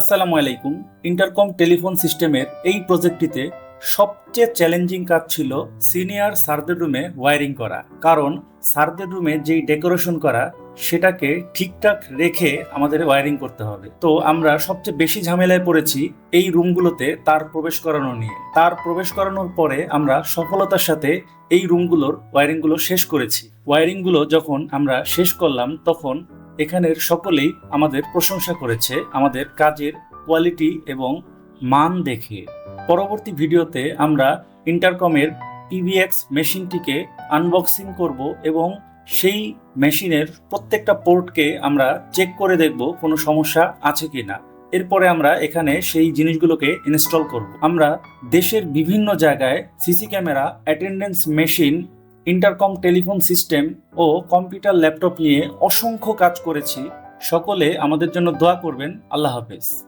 আসসালামু আলাইকুম। Intercom telephone সিস্টেমের এই প্রজেক্টটিতে সবচেয়ে চ্যালেঞ্জিং কাজ ছিল সিনিয়র সার্দের রুমে ওয়ারিং করা। কারণ সার্দের রুমে যেই ডেকোরেশন করা, সেটাকে ঠিকঠাক রেখে আমাদের ওয়ারিং করতে হবে। তো আমরা সবচেয়ে বেশি ঝামেলায় পড়েছি এই রুমগুলোতে তার প্রবেশ করানো নিয়ে। তার প্রবেশ করানোর পরে আমরা সফলতার সাথে এই রুমগুলোর ওয়ারিংগুলো শেষ করেছি। ওয়ারিংগুলো যখন আমরা শেষ করলাম, তখন এখানের সকলেই আমাদের প্রশংসা করেছে আমাদের কাজের কোয়ালিটি এবং মান দেখে। পরবর্তী ভিডিওতে আমরা ইন্টারকমের পিভিএক্স মেশিনটিকে আনবক্সিং করব এবং সেই মেশিনের প্রত্যেকটা পোর্টকে আমরা চেক করে দেখব কোনো সমস্যা আছে কি না এরপরে আমরা এখানে সেই জিনিসগুলোকে ইনস্টল করব। আমরা দেশের বিভিন্ন জায়গায় CC camera attendance machine intercom telephone system ও কম্পিউটার ল্যাপটপ নিয়ে অসংখ্য কাজ করেছি। সকলে আমাদের জন্য দোয়া করবেন। আল্লাহ হাফেজ।